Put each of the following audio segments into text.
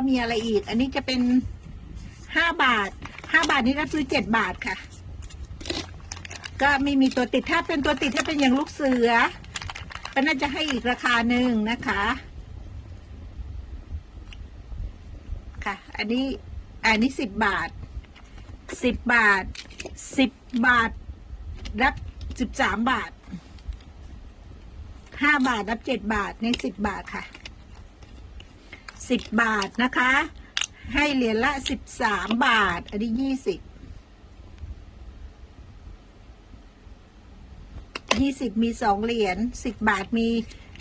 ก็มีอะไรอีก อันนี้จะเป็นห้าบาทห้าบาทนี้รับซื้อเจ็ดบาทค่ะ ก็ไม่มีตัวติดถ้าเป็นตัวติดถ้าเป็นอย่างลูกเสือ ก็น่าจะให้อีกราคาหนึ่งนะคะ ค่ะ อันนี้อันนี้สิบบาทสิบบาทสิบบาท รับสิบสามบาทห้าบาทรับเจ็ดบาทในสิบบาทค่ะ สิบบาทนะคะ ให้เหรียญละสิบสามบาท อันนี้ยี่สิบยี่สิบมีสองเหรียญสิบบาทมี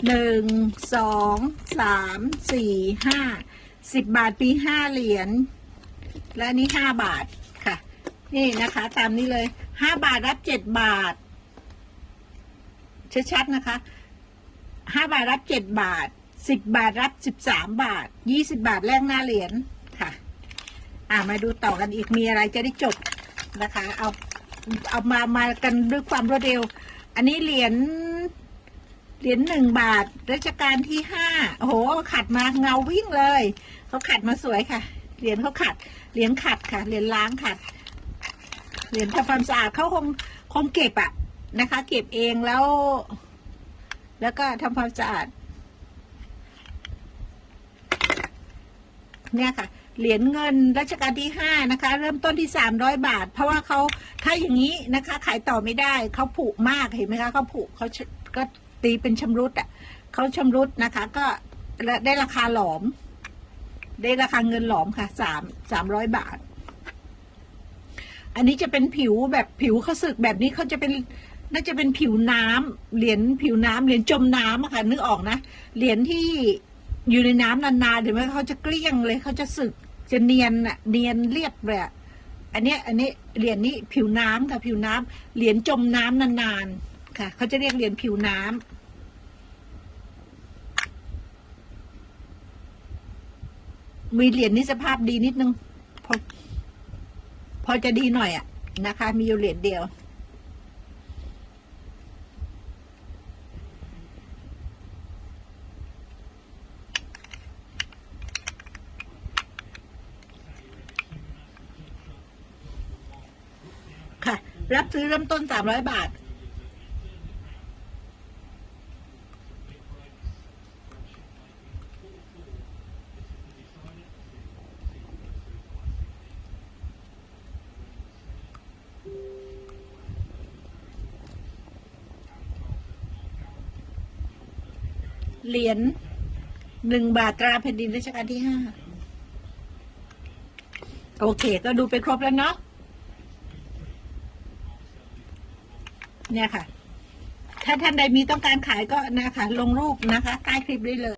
หนึ่งสองสามสี่ห้าสิบบาทมีห้าเหรียญและนนี้ห้าบาทค่ะ นี่นะคะตามนี้เลยห้าบาทรับเจ็ดบาทชัดๆนะคะห้าบาทรับเจ็ดบาท สิบบาทรับสิบสามบาทยี่สิบาทแลกหน้าเหรียญค่ะ อ่ามาดูต่อกันอีกมีอะไรจะได้จบนะคะ เอาเอามามากันด้วยความรวดเร็ว อันนี้เหรียญเหรียญหนึ่งบาทรัชกาลที่ห้าโอ้โหขัดมาเงาวิ่งเลยเขาขัดมาสวยค่ะเหรียญเขาขัดเหรียญขัดค่ะเหรียญล้างขัดเหรียญทำความสะอาดเขาคงคงเก็บอะนะคะ เก็บเองแล้ว แล้วก็ทำความสะอาด เนี่ยค่ะเหรียญเงินรัชกาลที่ห้านะคะ เริ่มต้นที่สามร้อยบาท เพราะว่าเขาถ้าอย่างนี้นะคะ ขายต่อไม่ได้เขาผุมากเห็นไหมคะเขาผุเขาก็ตีเป็นชำรุดอะเขาชำรุดนะคะ ก็ได้ราคาหลอม ได้ราคาเงินหลอมค่ะสามสามร้อยบาท อันนี้จะเป็นผิวแบบผิวเขาสึกแบบนี้เขาจะเป็นน่าจะเป็นผิวน้ำเหรียญผิวน้ำเหรียญจมน้ำอะค่ะนึกออกนะเหรียญที่ อยู่ในน้ำนานๆเดี๋ยวมันเขาจะเกลี้ยงเลยเขาจะสึกจะเนียนอะเนียนเรียบเลยอะอันนี้อันนี้เหรียญนี้ผิวน้ำค่ะผิวน้ำเหรียญจมน้ำนานๆค่ะเขาจะเรียกเหรียญผิวน้ำมีเหรียญนี้สภาพดีนิดนึงพอพอจะดีหน่อยอะนะคะ มีอยู่เหรียญเดียว ค่ะ รับซื้อเริ่มต้นสามร้อยบาท เหรียญหนึ่งบาทตราแผ่นดินรัชกาลที่ห้า โอเค ก็ดูไปครบแล้วเนาะ เนี่ยค่ะ ถ้าท่านใดมีต้องการขายก็นะคะ ลงรูปนะคะ ใต้คลิปได้เลย